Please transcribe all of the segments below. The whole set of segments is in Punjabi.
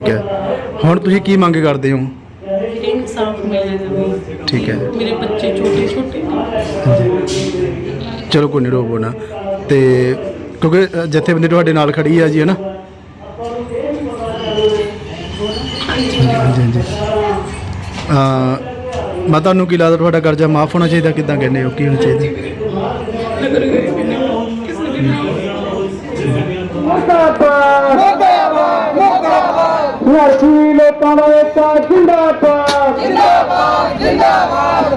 ਠੀਕ ਹੈ। ਹੁਣ ਤੁਸੀਂ ਕੀ ਮੰਗ ਕਰਦੇ ਹੋ? ਇਨਸਾਫ ਠੀਕ ਹੈ। ਮੇਰੇ ਬੱਚੇ ਛੋਟੇ ਛੋਟੇ। ਨੇ ਚਲੋ ਕੋਈ ਨਹੀਂ ਰੋਵੋ ਨਾ। ਤੇ ਕਿਉਂਕਿ ਅ, ਜਥੇਬੰਦੀ ਤੁਹਾਡੇ ਨਾਲ ਖੜੀ ਆ ਜੀ ਹੈ ਨਾ? ਹਾਂਜੀ ਹਾਂਜੀ। ਅ ਮੈਂ ਤੁਹਾਨੂੰ ਕੀ ਲੱਗਦਾ ਤੁਹਾਡਾ ਕਰਜ਼ਾ ਮਾਫ ਹੋਣਾ ਚਾਹੀਦਾ ਕਿਦਾਂ ਕਹਿੰਦੇ ਹੋ? ਕੀ ਹੋਣਾ ਚਾਹੀਦਾ? ਨਗਰ ਗਏ ਮੈਨੇ ਲੜਕੀ ਲੋਕਾਂ ਦਾ ਇੱਕ ਜਿੰਦਾਬਾਦ। ਜਿੰਦਾਬਾਦ ਜਿੰਦਾਬਾਦ।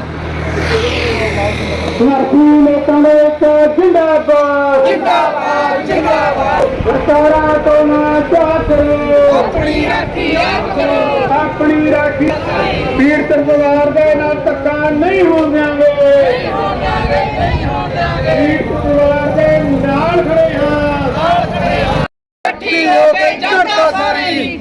ਲੜਕੀ ਲੋਕਾਂ ਦਾ ਇੱਕ ਜਿੰਦਾਬਾਦ। ਜਿੰਦਾਬਾਦ ਜਿੰਦਾਬਾਦ। ਸਰਕਾਰਾਂ ਤੋਂ ਨਾ ਚਾਕਰੇ। ਆਪਣੀ ਰਾਖੀ ਆਪ ਕਰੋ। ਆਪਣੀ ਰਾਖੀ। ਪੀਰ ਪਰਿਵਾਰ ਦੇ ਨਾਲ ਧੱਕਾ ਨਹੀਂ ਹੋਣ ਦਿਆਂਗੇ। ਨਹੀਂ ਹੋਣ ਦਿਆਂਗੇ ਨਹੀਂ ਹੋਣ ਦਿਆਂਗੇ। ਪੀਰ ਪਰਿਵਾਰ ਦੇ ਨਾਲ ਖੜੇ ਹਾਂ। ਨਾਲ ਖੜੇ ਹਾਂ। ਇਕੱਠੀ ਹੋ ਕੇ ਜਨਤਾ ਸਾਰੀ।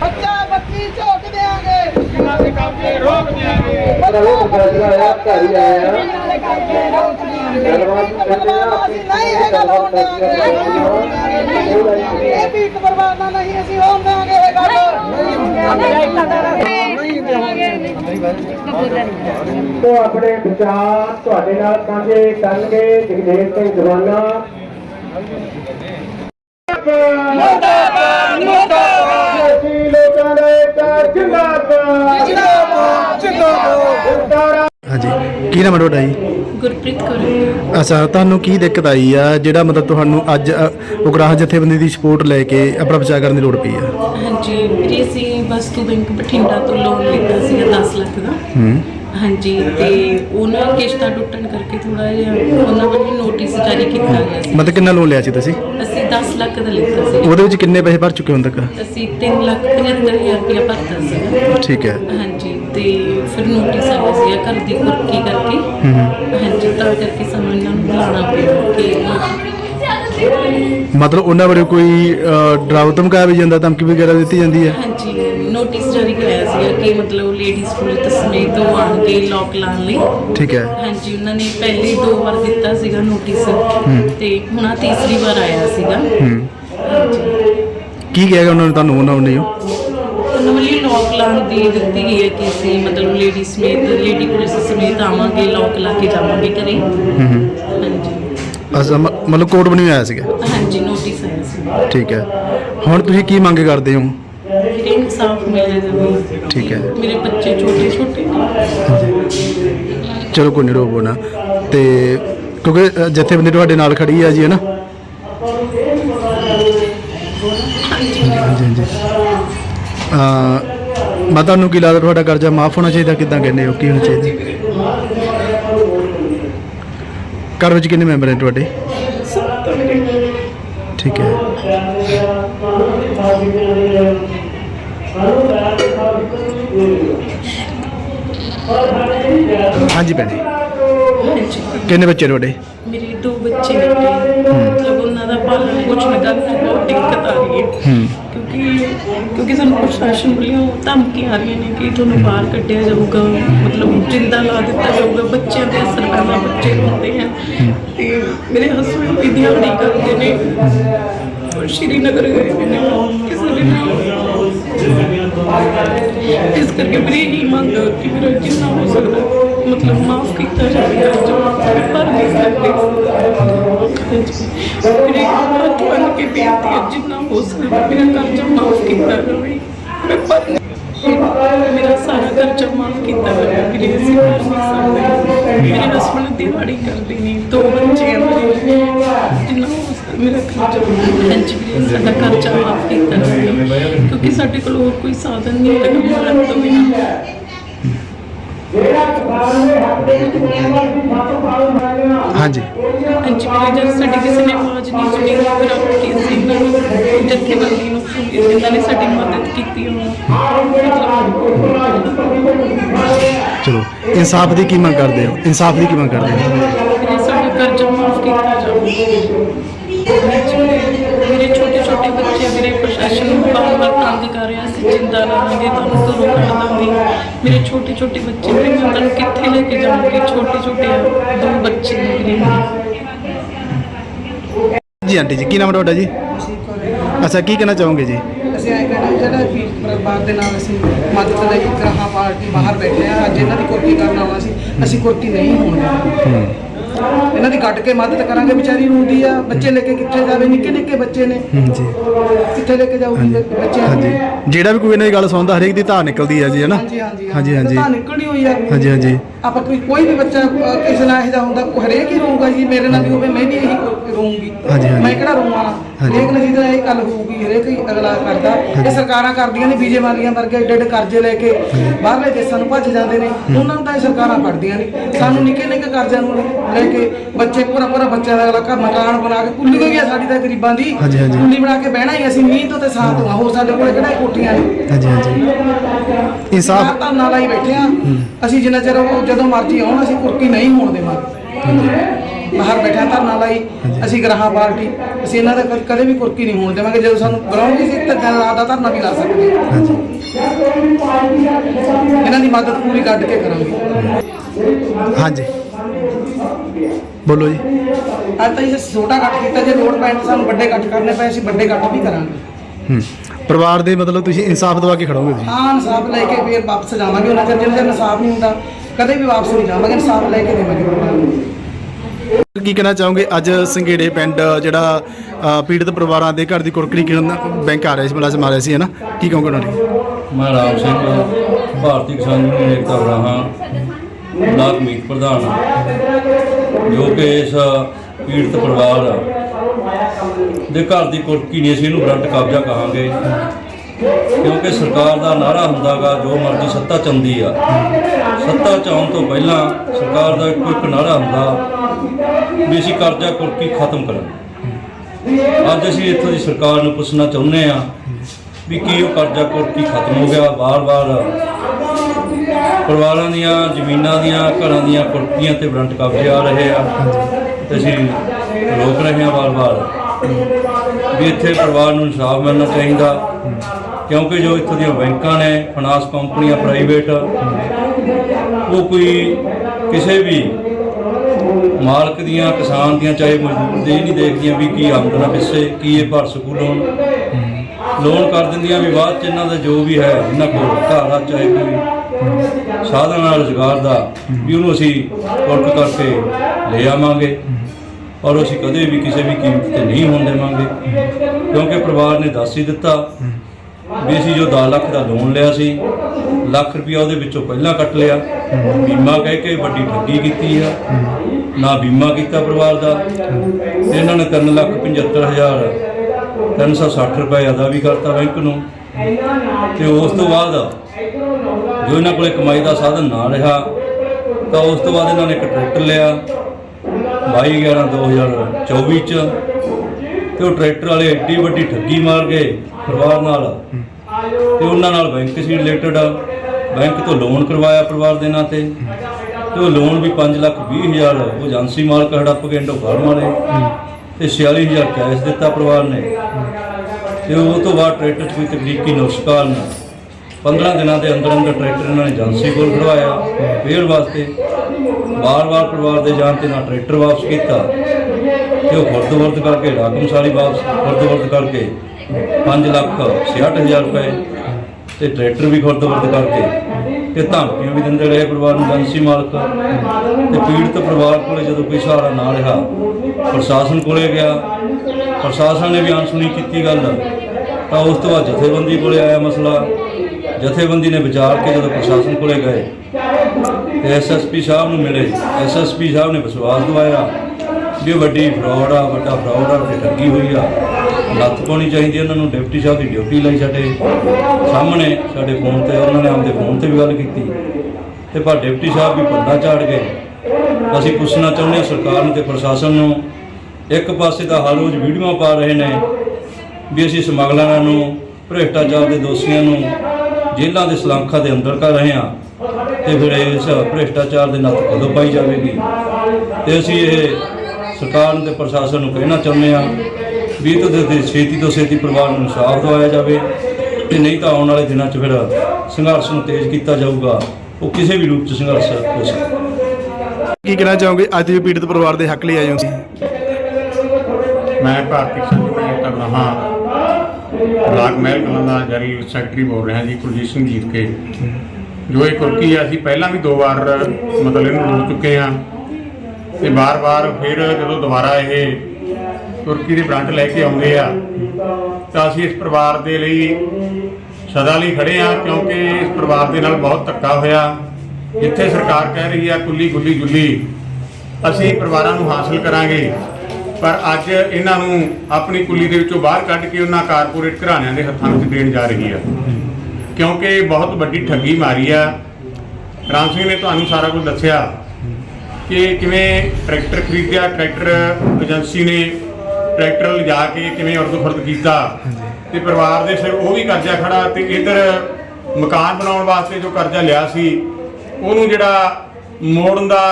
ਬੱਚਾ ਬੱਚੀ ਝੋਕ ਦੇਾਂਗੇ ਇਹਨਾਂ ਦੇ ਕਬਜ਼ੇ ਰੋਕ ਦਿਆਂਗੇ। ਘਰੀ ਆਇਆ ਇਹਨਾਂ ਦੇ ਕਬਜ਼ੇ ਰੋਕ ਦਿਆਂਗੇ ਅਸੀਂ ਨਹੀਂ ਇਹ ਗੱਲ ਹੋਣ ਦੇਾਂਗੇ ਇਹ ਵੀ ਇੱਕ ਬਰਬਾਦਾ ਨਹੀਂ ਅਸੀਂ ਹੋਣ ਦੇਾਂਗੇ ਇਹ ਗੱਲ। ਤੋਂ ਆਪਣੇ ਵਿਚਾਰ ਤੁਹਾਡੇ ਨਾਲ ਸਾਂਝੇ ਕਰਨਗੇ। ਜਗਦੇਵ ਸਿੰਘ ਜਵਾਨਾ ਮੁਰਦਾਬਾਦ ਮੁਰਦਾਬਾਦ ਅਸੀਂ ਲੋਕਾਂ ਦਾ ਇੱਕ ਜਿੰਦਾਬਾਦ ਜਿੰਦਾਬਾਦ ਜਿੰਦਾਬਾਦ ਹਾਂਜੀ ਕੀ ਨਾਮ ਤੁਹਾਡਾ ਜੀ? ਗੁਰਪ੍ਰੀਤ ਕੌਰ ਅੱਛਾ ਤੁਹਾਨੂੰ ਕੀ ਦਿੱਕਤ ਆਈ ਆ? ਜਿਹੜਾ ਮਤਲਬ ਤੁਹਾਨੂੰ ਅੱਜ ਉਗਰਾਹ ਜਥੇਬੰਦੀ ਦੀ ਸਪੋਰਟ ਲੈ ਕੇ ਆਪਣਾ ਬਚਾਅ ਕਰਨ ਦੀ ਲੋੜ ਪਈ ਆ? ਹਾਂਜੀ ਵੀਰੇ ਅਸੀਂ ਵਸਤੂ ਬੈਂਕ ਬਠਿੰਡਾ ਤੋਂ ਲੋਨ ਲਿੱਤਾ ਸੀਗਾ 10 ਲੱਖ ਦਾ। ਹੂੰ। ਹਾਂਜੀ ਤੇ ਉਹਨਾਂ ਕਿਸ਼ਤਾਂ ਟੁੱਟਣ ਕਰਕੇ ਥੋੜਾ ਜਿਹਾ ਉਹਨਾਂ ਵੱਲੋਂ ਨੋਟਿਸ ਜਾਰੀ ਕੀਤਾ ਗਿਆ ਸੀ। ਮਤਲਬ ਕਿੰਨਾ ਲੋਨ ਲਿਆ ਸੀ ਤੁਸੀਂ? ਅਸੀਂ 10 ਲੱਖ ਦਾ ਲਿੱਤਾ ਸੀ। ਉਹਦੇ ਵਿੱਚ ਕਿੰਨੇ ਪੈਸੇ ਭਰ ਚੁੱਕੇ ਹੁਣ ਤੱਕ? ਅਸੀਂ 3 ਲੱਖ 75000 ਰੁਪਇਆ ਭਰਤਾ ਸੀਗਾ ਠੀਕ ਹੈ। ਹਾਂਜੀ ਤੇ ਫਿਰ ਨੋਟਿਸ ਆ ਗਿਆ ਸੀ ਘਰ ਦੀ ਕੁਰਕੀ ਕਰਕੇ। ਹਾਂਜੀ ਤਾਂ ਕਰਕੇ ਸਾਨੂੰ ਇਹਨਾਂ ਨੂੰ ਬੁਲਾਉਣਾ ਪਿਆ ਕਿ ਮਤਲਬ ਉਹਨਾਂ ਵੱਲੋਂ ਕੋਈ ਡਰਾਉ ਧਮਕਾਇਆ ਵੀ ਜਾਂਦਾ ਧਮਕੀ ਵਗੈਰਾ ਦਿੱਤੀ ਜਾਂਦੀ ਹੈ? ਹਾਂਜੀ। ਨੋਟਿਸ ਜਾਰੀ ਕਰਾਇਆ ਸੀ ਕਿ ਮਤਲਬ ਲੇਡੀਜ਼ ਪੁਲਿਸ ਸਮੇਤ ਉਹ ਆਣਗੇ ਲੋਕ ਲਾਉਣ ਲਈ। ਠੀਕ ਹੈ। ਹਾਂਜੀ ਉਹਨਾਂ ਨੇ ਪਹਿਲੇ ਦੋ ਵਾਰ ਦਿੱਤਾ ਸੀਗਾ ਨੋਟਿਸ ਤੇ ਹੁਣ ਆਹ ਤੀਸਰੀ ਵਾਰ ਆਇਆ ਸੀਗਾ। ਹੂੰ। ਕੀ ਕਿਹਾ ਗਿਆ ਉਹਨਾਂ ਨੇ ਤੁਹਾਨੂੰ ਉਹਨਾਂ ਨੇ? ਉਹਨਾਂ ਵੱਲੋਂ ਲੋਕ ਲਾਉਣ ਦੀ ਦਿੱਤੀ ਗਈ ਹੈ ਕਿ ਅਸੀਂ ਮਤਲਬ ਲੇਡੀ ਸਮੇਤ ਲੇਡੀ ਪੁਲਿਸ ਸਮੇਤ ਆਵਾਂਗੇ ਲੋਕ ਲਾ ਕੇ ਜਾਵਾਂਗੇ ਘਰੇ। ਹਾਂਜੀ। ਅਸਾਂ ਮਤਲਬ ਕੋਡ ਬਣੀ ਹੋਇਆ ਸੀਗਾ? ਹਾਂਜੀ ਨੋਟਿਸ ਆਇਆ ਸੀ। ਠੀਕ ਹੈ। ਹੁਣ ਤੁਸੀਂ ਕੀ ਮੰਗ ਕਰਦੇ ਹੋ? ਮੇਰੇ ਇਨਸਾਫ ਮਿਲਿਆ ਜਾਵੇ ਠੀਕ ਹੈ। ਮੇਰੇ ਬੱਚੇ ਛੋਟੇ ਛੋਟੇ। ਨੇ ਚਲੋ ਕੋਈ ਨਹੀਂ ਰੋਵੋ ਨਾ। ਤੇ ਕਿਉਂਕਿ ਅ, ਜਥੇਬੰਦੀ ਤੁਹਾਡੇ ਨਾਲ ਖੜੀ ਆ ਜੀ ਹੈ ਨਾ? ਹਾਂਜੀ ਹਾਂਜੀ। ਅ ਮੈਂ ਤੁਹਾਨੂੰ ਕੀ ਲੱਗਦਾ ਤੁਹਾਡਾ ਕਰਜ਼ਾ ਮਾਫ ਹੋਣਾ ਚਾਹੀਦਾ ਕਿਦਾਂ ਕਹਿੰਦੇ ਹੋ? ਕੀ ਹੋਣਾ ਚਾਹੀਦਾ? ਘਰ ਵਿੱਚ ਕਿੰਨੇ ਮੈਂਬਰ ਨੇ ਤੁਹਾਡੇ? ਠੀਕ ਹੈ। ਹਾਂਜੀ ਭੈਣੇ। ਕਿੰਨੇ ਬੱਚੇ ਤੁਹਾਡੇ? ਮੇਰੇ ਦੋ ਬੱਚੇ ਨੇ ਮਤਲਬ ਉਹਨਾਂ ਦਾ ਪਾਲਣ ਪੋਸ਼ਣ ਕਰਨ ਚ ਬਹੁਤ ਦਿੱਕਤ ਆ ਰਹੀ ਹੈ। ਕਿਉਂਕਿ ਕਿਉਂਕਿ ਸਾਨੂੰ ਪ੍ਰਸ਼ਾਸਨ ਵੱਲੋਂ ਧਮਕੀਆਂ ਆ ਰਹੀਆਂ ਨੇ ਕਿ ਤੁਹਾਨੂੰ ਬਾਹਰ ਕੱਢਿਆ ਜਾਊਗਾ। ਮਤਲਬ ਜਿੰਦਾ ਲਾ ਦਿੱਤਾ ਜਾਊਗਾ। ਬੱਚਿਆਂ ਦੇ ਅਸਰ ਪੈਂਦਾ ਬੱਚੇ ਰੋਂਦੇ ਆ। ਤੇ ਮੇਰੇ ਹਸਬੰਦ ਵੀ ਦਿਹਾੜੀ ਕਰਦੇ ਨੇ। ਸ਼੍ਰੀਨਗਰ ਗਏ ਹੋਏ ਕਿਸੇ ਦੇ ਨਾਲ ਇਸ ਕਰਕੇ ਮੇਰੀ ਹੀ ਮੰਗ ਹੈ ਕਿ ਮੇਰਾ ਜਿੰਨਾ ਹੋ ਸਕਦਾ, ਮਤਲਬ ਮਾਫ ਕੀਤਾ ਜਾਵੇ ਜੋ ਮੈਂ ਭਰ ਨਹੀਂ ਸਕਦੀ। ਮੇਰੇ ਹੱਥ ਬੰਨ ਕੇ ਬੇਨਤੀ ਹੈ ਜਿੰਨਾ ਹੋ ਸਕਦਾ, ਮੇਰਾ ਕਰਜ਼ਾ ਮਾਫ ਕੀਤਾ ਜਾਵੇ। ਮੈਂ ਭਰ ਮੇਰਾ ਸਾਰਾ ਕਰਜ਼ਾ ਮਾਫ ਕੀਤਾ ਜਾਵੇ ਮੇਰੇ ਅਸੀਂ ਭਰ ਨਹੀਂ ਸਕਦੇ। ਮੇਰੇ ਹਸਬੰਦ ਦਿਹਾੜੀ ਕਰਦੇ ਨੇ, ਦੋ ਬੱਚੇ ਆ ਮੇਰੇ। ਮੇਰਾ ਕਰਜ਼ਾ ਹਾਂਜੀ ਵੀਰੇ ਸਾਡਾ ਕਰਜ਼ਾ ਮਾਫ ਕੀਤਾ ਜਾਵੇ ਕਿਉਂਕਿ ਸਾਡੇ ਕੋਲ ਹੋਰ ਕੋਈ ਸਾਧਨ ਨਹੀਂ ਹੈਗਾ ਮਾਰਨ ਤੋਂ ਬਿਨਾਂ ਹਾਂਜੀ ਹਾਂਜੀ। ਵੀਰੇ ਜਦ ਸਾਡੀ ਕਿਸੇ ਨੇ ਆਵਾਜ਼ ਨਹੀਂ ਸੁਣੀ ਫਿਰ ਆਪਾਂ ਕੀ ਸੀ? ਇਹਨਾਂ ਨੂੰ ਜਥੇਬੰਦੀ ਨੂੰ ਇਹਨਾਂ ਨੇ ਸਾਡੀ ਮਦਦ ਕੀਤੀ ਉਹਨਾਂ ਚਲੋ ਇਨਸਾਫ ਦੀ ਕੀ ਮੰਗ ਕਰਦੇ ਹੋ? ਇਨਸਾਫ ਦੀ ਕੀ ਮੰਗ ਕਰਦੇ ਹੋ? ਸਾਡਾ ਕਰਜ਼ਾ ਮਾਫ ਕੀਤਾ ਜਾਵੇ। ਮੇਰੇ ਛੋਟੇ ਛੋਟੇ ਛੋਟੇ ਬੱਚੇ ਮੇਰੇ ਪ੍ਰਸ਼ਾਸਨ ਨੂੰ ਬਾਰ-ਬਾਰ ਤੰਗ ਕਰ ਰਿਹਾ ਸੀ ਜਿੰਦਾ ਲਾਵਾਂਗੇ ਤੁਹਾਨੂੰ ਘਰੋਂ ਕੱਢ ਦਾਂਗੇ। ਮੇਰੇ ਛੋਟੇ ਛੋਟੇ ਬੱਚੇ ਮੇਰੇ ਮੈਂ ਉਹਨਾਂ ਨੂੰ ਕਿੱਥੇ ਲੈ ਕੇ ਜਾਵਾਂਗੀ? ਛੋਟੇ ਛੋਟੇ ਆ, ਦੋ ਬੱਚੇ ਨੇ ਮੇਰੇ। ਜੀ ਆਂਟੀ ਜੀ ਕੀ ਨਾਮ ਹੈ ਤੁਹਾਡਾ ਜੀ? ਅੱਛਾ ਕੀ ਕਹਿਣਾ ਚਾਹੋਗੇ ਜੀ? ਅਸੀਂ ਆਏ ਕਹਿੰਦੇ ਜਿਹੜਾ ਵੀ ਪਰਿਵਾਰ ਦੇ ਨਾਲ ਅਸੀਂ ਮਦਦ ਲਈ ਗ੍ਰਾਹਾਂ ਪਾਰਟੀ ਬਾਹਰ ਬੈਠੇ ਆ। ਅੱਜ ਇਹਨਾਂ ਦੀ ਕੁਰਕੀ ਕਰਨ ਆਉਣਾ ਸੀ। ਅਸੀਂ ਕੁਰਕੀ ਨਹੀਂ ਹੋਣ ਇਹਨਾਂ ਦੀ ਕੱਟ ਕੇ ਮਦਦ ਕਰਾਂਗੇ ਵਿਚਾਰੀ ਰੋਂਦੀ ਆ। ਬੱਚੇ ਲੈ ਕੇ ਕਿੱਥੇ ਜਾਵੇ? ਨਿੱਕੇ ਨਿੱਕੇ ਬੱਚੇ ਨੇ। ਹੂੰ ਜੀ ਕਿੱਥੇ ਲੈ ਕੇ ਜਾਊਗੀ ਬੱਚਿਆਂ ਹਾਂਜੀ। ਨੂੰ ਜਿਹੜਾ ਵੀ ਕੋਈ ਇਹਨਾਂ ਦੀ ਗੱਲ ਸੁਣਦਾ ਹਰੇਕ ਦੀ ਧਾਰ ਨਿਕਲਦੀ ਹੈ ਜੀ ਹੈ ਨਾ ਹਾਂਜੀ ਹਾਂਜੀ ਹਾਂਜੀ। ਹਾਂਜੀ। ਤਾਂ ਨਿਕਲਣੀ ਹੋਈ ਆ। ਹਾਂਜੀ ਹਾਂਜੀ। ਆਪਾਂ ਕੋਈ ਕੋਈ ਵੀ ਬੱਚਾ ਕਿਸੇ ਨਾਲ ਇਹੋ ਜਿਹਾ ਹੁੰਦਾ ਉਹ ਹਰੇਕ ਹੀ ਰੋਊਗਾ ਜੀ। ਮੇਰੇ ਨਾਲ ਵੀ ਹੋਵੇ ਮੈਂ ਵੀ ਇਹੀ ਰੋਊਂਗੀ। ਹਾਂਜੀ, ਹਾਂਜੀ। ਮੈਂ ਕਿਹੜਾ ਰੋਵਾਂ? ਹਾਂਜੀ। ਹਰੇਕ ਨਾਲ ਜਿਹਦਾ ਇਹ ਗੱਲ ਹੋਊਗੀ ਹਰੇਕ ਹੀ ਅਗਲਾ ਕਰਦਾ। ਇਹ ਸਰਕਾਰਾਂ ਕਰਦੀਆਂ ਨੇ ਬੀਜੇ ਮਾਲੀਆਂ ਵਰਗੇ ਏਡੇ ਏਡੇ ਕਰਜ਼ੇ ਲੈ ਕੇ ਬਾਹਰਲੇ ਦੇਸ਼ਾਂ ਨੂੰ ਭੱਜ ਜਾਂਦੇ ਨੇ। ਉਹਨਾਂ ਨੂੰ ਤਾਂ ਇਹ ਸਰਕਾਰਾਂ ਫੜਦੀਆਂ ਨੇ ਸਾਨੂੰ ਨਿੱਕੇ ਨਿੱਕੇ ਕਰਜ਼ਿਆਂ ਨੂੰ ਲੈ ਕੇ ਬੱਚੇ ਪੂਰਾ ਪੂਰਾ ਬੱਚਿਆਂ ਦਾ ਅਗਲਾ ਘਰ ਮਕਾਨ ਬਣਾ ਕੇ ਕੁੱਲੀ ਹੋਈ ਆ ਸਾਡੀ ਤਾਂ ਗਰੀਬਾਂ ਦੀ। ਹਾਂਜੀ, ਹਾਂਜੀ। ਕੁੱਲੀ ਬਣਾ ਕੇ ਬਹਿਣਾ ਹੀ ਅਸੀਂ ਮੀਂਹ ਤੋਂ ਤੇ ਸਾਥ ਤੋਂ ਹੋਰ ਸਾਡੇ ਕੋਲੇ ਕਿਹੜਾ ਇਹ ਕੋਠੀਆਂ ਨੇ? ਹਾਂਜੀ ਹਾਂਜੀ। ਸਾਹ ਇਨਸਾਫ ਤਾਂ ਨਾਲ ਹੀ ਬੈਠੇ ਆ। ਅਸੀਂ ਜਿੰਨਾ ਚਿਰ ਉਹ ਜਦੋਂ ਮਰਜ਼ੀ ਆਉਣ ਅਸੀਂ ਕੁਰਕੀ ਨਹੀਂ ਹੋਣ ਦੇਵਾਂਗੇ। ਬਾਹਰ ਬੈਠਾ ਧਰਨਾ ਲਾਈ ਅਸੀਂ ਗ੍ਰਾਹਾਂ ਪਾਰਟੀ ਅਸੀਂ ਇਹਨਾਂ ਦਾ ਕਦੇ- ਕਦੇ ਵੀ ਕੁਰਕੀ ਨਹੀਂ ਹੋਣ ਦੇਵਾਂਗੇ। ਜਦੋਂ ਸਾਨੂੰ ਬੁਲਾਉਣਗੇ ਸੀ ਤਾਂ ਰਾਤ ਦਾ ਧਰਨਾ ਵੀ ਲਾ ਸਕਦੇ ਹਾਂ। ਹਾਂਜੀ। ਇਹਨਾਂ ਦੀ ਮਦਦ ਪੂਰੀ ਕੱਢ ਕੇ ਕਰਾਂਗੇ। ਹਾਂਜੀ। ਬੋਲੋ ਜੀ। ਅੱਜ ਤਾਂ ਇਹ ਛੋਟਾ ਕੱਟ ਕੀਤਾ ਜੇ ਲੋੜ ਪੈਣ ਤਾਂ ਸਾਨੂੰ ਵੱਡੇ ਕੱਟ ਕਰਨੇ ਪਏ ਅਸੀਂ ਵੱਡੇ ਕੱਟ ਵੀ ਕਰਾਂਗੇ। ਹੂੰ। ਪਰਿਵਾਰ ਦੇ ਮਤਲਬ ਤੁਸੀਂ ਇਨਸਾਫ ਦਵਾ ਕੇ ਖੜੋਗੇ ਤੁਸੀਂ ਹਾਂ ਇਨਸਾਫ ਲੈ ਕੇ ਫਿਰ ਵਾਪਸ ਜਾਵਾਂਗੇ ਉਹਨਾਂ ਚਿਰ ਜਿੰਨਾ ਚਿਰ ਇਨਸਾਫ ਨਹੀਂ ਹੁੰਦਾ ਕਦੇ ਵੀ ਵਾਪਸ ਨਹੀਂ ਜਾਵਾਂਗੇ ਇਨਸਾਫ ਲੈ ਕੇ ਦੇਵਾਂਗੇ ਪਰਿਵਾਰ ਨੂੰ। ਕੀ ਕਹਿਣਾ ਚਾਹੋਗੇ? ਅੱਜ ਸੰਘੇੜੇ ਪਿੰਡ ਜਿਹੜਾ ਅ, ਪੀੜਤ ਪਰਿਵਾਰਾਂ ਦੇ ਘਰ ਦੀ ਕੁਰਕਰੀ ਕਿਰਨ ਬੈਂਕ ਆ ਰਿਹਾ ਸੀ ਮੁਲਾਜ਼ਮ ਆ ਰਿਹਾ ਸੀ ਹੈ ਨਾ? ਕੀ ਕਹੋਗੇ ਉਹਨਾਂ ਨੂੰ? ਮੈਂ ਰਾਮ ਸਿੰਘ ਭਾਰਤੀ ਕਿਸਾਨ ਯੂਨੀਅਨ ਏਕਤਾ ਬਰਾਹਾਂ ਬਲਾਕ ਮੀਤ ਪ੍ਰਧਾਨ ਜੋ ਕਿ ਇਸ ਪੀੜਤ ਪਰਿਵਾਰ ਦੇ ਘਰ ਦੀ ਕੁਰਕੀ ਨਹੀਂ ਅਸੀਂ ਇਹਨੂੰ ਬਰੰਟ ਕਬਜ਼ਾ ਕਹਾਂਗੇ। ਕਿਉਂਕਿ ਸਰਕਾਰ ਦਾ ਨਾਰਾ ਹੁੰਦਾਗਾ, ਜੋ ਮਰਜ਼ੀ ਸੱਤਾ ਚੰਦੀ ਆ। ਸੱਤਾ ਚਾਉਣ ਤੋਂ ਪਹਿਲਾਂ ਸਰਕਾਰ ਦਾ ਇੱਕੋ ਇੱਕ ਨਾਰਾ ਹੁੰਦਾ ਵੀ ਅਸੀਂ ਕਰਜ਼ਾ ਕੁਰਕੀ ਖਤਮ ਕਰਾਂਗੇ। ਅੱਜ ਅਸੀਂ ਇੱਥੋਂ ਦੀ ਸਰਕਾਰ ਨੂੰ ਪੁੱਛਣਾ ਚਾਹੁੰਦੇ ਆ ਵੀ ਕੀ ਉਹ ਕਰਜ਼ਾ ਕੁਰਕੀ ਖਤਮ ਹੋ ਗਿਆ? ਵਾਰ-ਵਾਰ ਪਰਿਵਾਰਾਂ ਦੀਆਂ, ਜ਼ਮੀਨਾਂ ਦੀਆਂ, ਘਰਾਂ ਦੀਆਂ ਕੁਰਕੀਆਂ ਤੇ ਵਰੰਟ ਕਬਜ਼ੇ ਆ ਰਹੇ ਆ ਤੇ ਅਸੀਂ ਰੋਕ ਰਹੇ ਹਾਂ ਵਾਰ-ਵਾਰ ਵੀ ਇੱਥੇ ਪਰਿਵਾਰ ਨੂੰ ਇਨਸਾਫ ਮਿਲਣਾ ਚਾਹੀਦਾ, ਕਿਉਂਕਿ ਜੋ ਇੱਥੋਂ ਦੀਆਂ ਬੈਂਕਾਂ ਨੇ ਫਾਈਨਾਂਸ ਕੰਪਨੀਆਂ ਪ੍ਰਾਈਵੇਟ ਉਹ ਕੋਈ ਕਿਸੇ ਵੀ ਮਾਲਕ ਦੀਆਂ, ਕਿਸਾਨ ਦੀਆਂ, ਚਾਹੇ ਮਜ਼ਦੂਰ ਦੇ ਨਹੀਂ ਦੇਖਦੀਆਂ ਵੀ ਕੀ ਆਮਦਨ ਪਿੱਛੇ ਕੀ ਇਹ ਭਰ ਸਕੂ ਲੋਨ ਲੋਨ ਕਰ ਦਿੰਦੀਆਂ ਵੀ ਬਾਅਦ ਚ ਇਹਨਾਂ ਦਾ ਜੋ ਵੀ ਹੈ ਇਹਨਾਂ ਕੋਲ ਘਰ ਆ, ਚਾਹੇ ਕੋਈ ਸਾਧਨ ਰੁਜ਼ਗਾਰ ਦਾ ਵੀ ਉਹਨੂੰ ਅਸੀਂ ਉਲਟ ਕਰਕੇ ਲੈ ਆਵਾਂਗੇ। ਔਰ ਅਸੀਂ ਕਦੇ ਵੀ ਕਿਸੇ ਵੀ ਕੀਮਤ ਤੇ ਨਹੀਂ ਹੋਣ ਦੇਵਾਂਗੇ। ਕਿਉਂਕਿ ਪਰਿਵਾਰ ਨੇ ਦੱਸ ਹੀ ਦਿੱਤਾ ਵੀ ਅਸੀਂ ਜੋ 10 ਲੱਖ ਦਾ ਲੋਨ ਲਿਆ ਸੀ, ਲੱਖ ਰੁਪਇਆ ਉਹਦੇ ਵਿੱਚੋਂ ਪਹਿਲਾਂ ਕੱਟ ਲਿਆ। ਬੀਮਾ ਕਹਿ ਕੇ ਵੱਡੀ ਠੱਗੀ ਕੀਤੀ ਆ। ਨਾ ਬੀਮਾ ਕੀਤਾ ਪਰਿਵਾਰ ਦਾ। ਤੇ ਇਹਨਾਂ ਨੇ 3 ਲੱਖ 75 ਹਜ਼ਾਰ 360 ਰੁਪਏ ਅਦਾ ਵੀ ਕਰਤਾ ਬੈਂਕ ਨੂੰ। ਤੇ ਉਸ ਤੋਂ ਬਾਅਦ ਜੋ ਇਹਨਾਂ ਕੋਲੇ ਕਮਾਈ ਦਾ ਸਾਧਨ ਨਾ ਰਿਹਾ, ਤਾਂ ਉਸ ਤੋਂ ਬਾਅਦ ਇਹਨਾਂ ਨੇ ਇੱਕ ਟਰੈਕਟਰ ਲਿਆ 22 11 2024 ਚ, ਤੇ ਉਹ ਟਰੈਕਟਰ ਵਾਲੇ ਐਡੀ ਵੱਡੀ ਠੱਗੀ ਮਾਰ ਗਏ ਪਰਿਵਾਰ ਨਾਲ। ਤੇ ਉਹਨਾਂ ਨਾਲ ਬੈਂਕ ਸੀ ਰਿਲੇਟਡ, ਬੈਂਕ ਤੋਂ ਲੋਨ ਕਰਵਾਇਆ ਪਰਿਵਾਰ ਦੇ ਨਾਂ ਤੇ। ਤੇ ਉਹ ਲੋਨ ਵੀ 5 ਲੱਖ 20 ਹਜ਼ਾਰ ਉਹ ਏਜੰਸੀ ਮਾਲਕ ਹੜੱਪ ਕੇ ਇੰਡੋ ਫਾਰਮ ਵਾਲੇ ਤੇ 46000 ਕੈਸ਼ ਦਿੱਤਾ ਪਰਿਵਾਰ ਨੇ। ਤੇ ਉਹ ਤੋਂ ਬਾਅਦ ਟਰੈਕਟਰ 'ਚ ਕੋਈ ਤਕਨੀਕੀ ਨੁਕਸਾਨ ਕਾਰਨ 15 ਦਿਨਾਂ ਦੇ ਅੰਦਰ ਅੰਦਰ ਟਰੈਕਟਰ ਇਹਨਾਂ ਨੇ ਏਜੰਸੀ ਕੋਲ ਖੜਵਾਇਆ, ਫੇਰ ਵਾਸਤੇ ਵਾਰ-ਵਾਰ ਪਰਿਵਾਰ ਦੇ ਜਾਣ ਤੇ ਨਾ ਟਰੈਕਟਰ ਵਾਪਸ ਕੀਤਾ ਤੇ ਉਹ ਖੁਰਦ-ਵਰਦ ਕਰਕੇ ਰਕਮ ਸਾਰੀ ਵਾਪਸ ਖੁਰਦ-ਵਰਦ ਕਰਕੇ 5 ਲੱਖ 66000 ਰੁਪਏ ਤੇ ਟਰੈਕਟਰ ਵੀ ਖੁਰਦ-ਵਰਦ ਕਰਕੇ ਤੇ ਧਮਕੀਆਂ ਵੀ ਦਿੰਦੇ ਰਹੇ ਪਰਿਵਾਰ ਨੂੰ, ਏਜੰਸੀ ਮਾਲਕ ਤੇ ਪੀੜਤ ਪਰਿਵਾਰ ਕੋਲੇ ਜਦੋਂ ਕੋਈ ਸਹਾਰਾ ਨਾ ਰਿਹਾ, ਪ੍ਰਸ਼ਾਸਨ ਕੋਲੇ ਗਿਆ, ਪ੍ਰਸ਼ਾਸਨ ਨੇ ਵੀ ਅਣਸੁਣੀ ਕੀਤੀ ਗੱਲ, ਤਾਂ ਉਸ ਤੋਂ ਬਾਅਦ ਜਥੇਬੰਦੀ ਕੋਲੇ ਆਇਆ ਮਸਲਾ। ਜਥੇਬੰਦੀ ਨੇ ਵਿਚਾਰ ਕੇ ਜਦੋਂ ਪ੍ਰਸ਼ਾਸਨ ਕੋਲੇ ਗਏ ਤੇ ਐਸਐਸਪੀ ਸਾਹਿਬ ਨੂੰ ਮਿਲੇ ਐਸਐਸਪੀ ਸਾਹਿਬ ਨੇ ਵਿਸ਼ਵਾਸ ਦਿਵਾਇਆ ਵੀ ਵੱਡੀ ਫਰਾਡ ਆ, ਵੱਡਾ ਫਰਾਡ ਆ ਤੇ ਠੱਗੀ ਹੋਈ ਆ। ਲੱਤ ਪਾਉਣੀ ਚਾਹੀਦੀ ਉਹਨਾਂ ਨੂੰ, ਡਿਪਟੀ ਸਾਹਿਬ ਦੀ ਡਿਊਟੀ ਲਈ ਸਾਡੇ ਸਾਹਮਣੇ, ਸਾਡੇ ਫੋਨ ਤੇ, ਉਹਨਾਂ ਨੇ ਆਪਦੇ ਫੋਨ ਤੇ ਵੀ ਗੱਲ ਕੀਤੀ। ਤੇ ਪਰ ਡਿਪਟੀ ਸਾਹਿਬ ਵੀ ਪੱਲਾ ਝਾੜ ਗਏ। ਅਸੀਂ ਪੁੱਛਣਾ ਚਾਹੁੰਦੇ ਹਾਂ ਸਰਕਾਰ ਨੂੰ ਤੇ ਪ੍ਰਸ਼ਾਸਨ ਨੂੰ, ਇੱਕ ਪਾਸੇ ਤਾਂ ਹਰ ਰੋਜ਼ ਵੀਡੀਓ ਪਾ ਰਹੇ ਨੇ ਵੀ ਅਸੀਂ ਸਮਗਲਰਾਂ ਨੂੰ, ਭ੍ਰਿਸ਼ਟਾਚਾਰ ਦੇ ਦੋਸ਼ੀਆਂ ਨੂੰ ਜੇਲ੍ਹਾਂ ਦੇ ਸਲਾਖਾਂ ਦੇ ਅੰਦਰ ਕਰ ਰਹੇ ਹਾਂ ਤੇ ਫਿਰ ਇਸ ਭ੍ਰਿਸ਼ਟਾਚਾਰ ਦੇ ਨੱਥ ਕਦੋਂ ਪਾਈ ਜਾਵੇਗੀ? ਤੇ ਅਸੀਂ ਇਹ ਸਰਕਾਰ ਨੂੰ ਤੇ ਪ੍ਰਸ਼ਾਸਨ ਨੂੰ ਕਹਿਣਾ ਚਾਹੁੰਦੇ ਹਾਂ ਵੀ ਤੋਂ ਦੇ- ਛੇਤੀ ਤੋਂ ਛੇਤੀ ਪਰਿਵਾਰ ਨੂੰ ਇਨਸਾਫ ਦਿਵਾਇਆ ਜਾਵੇ ਤੇ ਨਹੀਂ ਤਾਂ ਆਉਣ ਵਾਲੇ ਦਿਨਾਂ 'ਚ ਫਿਰ ਸੰਘਰਸ਼ ਨੂੰ ਤੇਜ਼ ਕੀਤਾ ਜਾਊਗਾ। ਉਹ ਕਿਸੇ ਵੀ ਰੂਪ 'ਚ ਸੰਘਰਸ਼ ਹੋ ਸਕਦਾ। ਕੀ ਕਹਿਣਾ ਚਾਹੋਗੇ? ਅੱਜ ਦੇ ਪੀੜਤ ਪਰਿਵਾਰ ਦੇ ਹੱਕ ਲਈ ਆਏ ਹੋ ਤੁਸੀਂ? ਮੈਂ ਭਾਰਤੀ ਸੰਗਠਨ ਏਕਤਾ ਬ੍ਰਹਮਾ ਬਲਾਕ ਮਹਿਲ ਕਲਾਂ ਦਾ ਜਨਰਲ ਸੈਕਟਰੀ ਬੋਲ ਰਿਹਾ ਜੀ, ਕੁਲਜੀਤ ਸਿੰਘ ਜੀਤ ਕੇ। ਜੋ ਇਹ ਕੁਰਕੀ ਆ, ਅਸੀਂ ਪਹਿਲਾਂ ਵੀ ਦੋ ਵਾਰ, ਮਤਲਬ ਇਹਨੂੰ ਲੁੱਟ ਚੁੱਕੇ ਆ ਤੇ ਬਾਰ-ਬਾਰ ਫਿਰ ਜਦੋਂ ਦੁਬਾਰਾ ਇਹ ਤੁਰਕੀ ਦੇ ਬ੍ਰਾਂਡ ਲੈ ਕੇ ਆਉਂਦੇ ਆ, ਤਾਂ ਅਸੀਂ ਇਸ ਪਰਿਵਾਰ ਦੇ ਲਈ ਸਦਾ ਲਈ ਖੜੇ ਆ ਕਿਉਂਕਿ ਇਸ ਪਰਿਵਾਰ ਦੇ ਨਾਲ ਬਹੁਤ ਧੱਕਾ ਹੋਇਆ। ਜਿੱਥੇ ਸਰਕਾਰ ਕਹਿ ਰਹੀ ਆ ਕੁੱਲੀ ਗੁੱਲੀ ਜੁੱਲੀ ਅਸੀਂ ਪਰਿਵਾਰਾਂ ਨੂੰ ਹਾਸਲ ਕਰਾਂਗੇ। ਪਰ ਅੱਜ ਇਹਨਾਂ ਨੂੰ ਆਪਣੀ ਕੁੱਲੀ ਦੇ ਵਿੱਚੋਂ ਬਾਹਰ ਕੱਢ ਕੇ ਉਹਨਾਂ ਕਾਰਪੋਰੇਟ ਘਰਾਣਿਆਂ ਦੇ ਹੱਥਾਂ ਵਿੱਚ ਦੇਣ ਜਾ ਰਹੀ ਆ। ਕਿਉਂਕਿ ਬਹੁਤ ਵੱਡੀ ਠੱਗੀ ਮਾਰੀ ਆ। ਰਾਮ ਸਿੰਘ ਨੇ ਤੁਹਾਨੂੰ ਸਾਰਾ ਕੁਝ ਦੱਸਿਆ ਕਿ ਕਿਵੇਂ ਟਰੈਕਟਰ ਖਰੀਦਿਆ, ਟਰੈਕਟਰ ਏਜੰਸੀ ਨੇ ਟਰੈਕਟਰ ਲਿਜਾ ਕੇ ਕਿਵੇਂ ਉਰਦ-ਫਰਦ ਕੀਤਾ ਤੇ ਪਰਿਵਾਰ ਦੇ ਸਿਰ ਉਹ ਵੀ ਕਰਜ਼ਾ ਖੜਾ ਤੇ ਇਧਰ ਮਕਾਨ ਬਣਾਉਣ ਵਾਸਤੇ ਜੋ ਕਰਜ਼ਾ ਲਿਆ ਸੀ, ਉਹਨੂੰ ਜਿਹੜਾ ਮੋੜਨ ਦਾ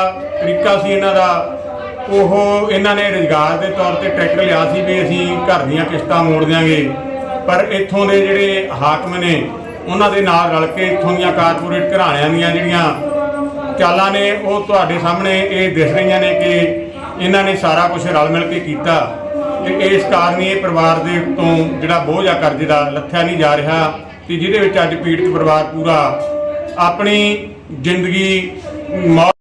ਤਰੀਕਾ ਸੀ ਇਹਨਾਂ ਦਾ ਉਹ ਇਹਨਾਂ ਨੇ ਰੁਜ਼ਗਾਰ ਦੇ ਤੌਰ ਤੇ ਟਰੈਕਟਰ ਲਿਆ ਸੀ ਵੀ ਅਸੀਂ ਘਰ ਦੀਆਂ ਕਿਸ਼ਤਾਂ ਮੋੜ ਦਿਆਂਗੇ। ਪਰ ਇੱਥੋਂ ਦੇ ਜਿਹੜੇ ਹਾਕਮ ਨੇ, ਉਹਨਾਂ ਦੇ ਨਾਲ ਰਲ ਕੇ ਇੱਥੋਂ ਦੀਆਂ ਕਾਰਪੋਰੇਟ ਘਰਾਣਿਆਂ ਦੀਆਂ ਜਿਹੜੀਆਂ ਚਾਲਾਂ ਨੇ, ਉਹ ਤੁਹਾਡੇ ਸਾਹਮਣੇ ਇਹ ਦਿਸ ਰਹੀਆਂ ਨੇ ਕਿ ਇਹਨਾਂ ਨੇ ਸਾਰਾ ਕੁਝ ਰਲ ਮਿਲ ਕੇ ਕੀਤਾ। ਤੇ ਇਸ ਕਾਰਨ ਹੀ ਇਹ ਪਰਿਵਾਰ ਦੇ ਤੋਂ ਜਿਹੜਾ ਬੋਝ ਆ ਕਰਜ਼ੇ ਦਾ ਲੱਥਿਆ ਨਹੀਂ ਜਾ ਰਿਹਾ ਤੇ ਜਿਹਦੇ ਵਿੱਚ ਅੱਜ ਪੀੜਤ ਪਰਿਵਾਰ ਪੂਰਾ ਆਪਣੀ ਜ਼ਿੰਦਗੀ ਮੌਜ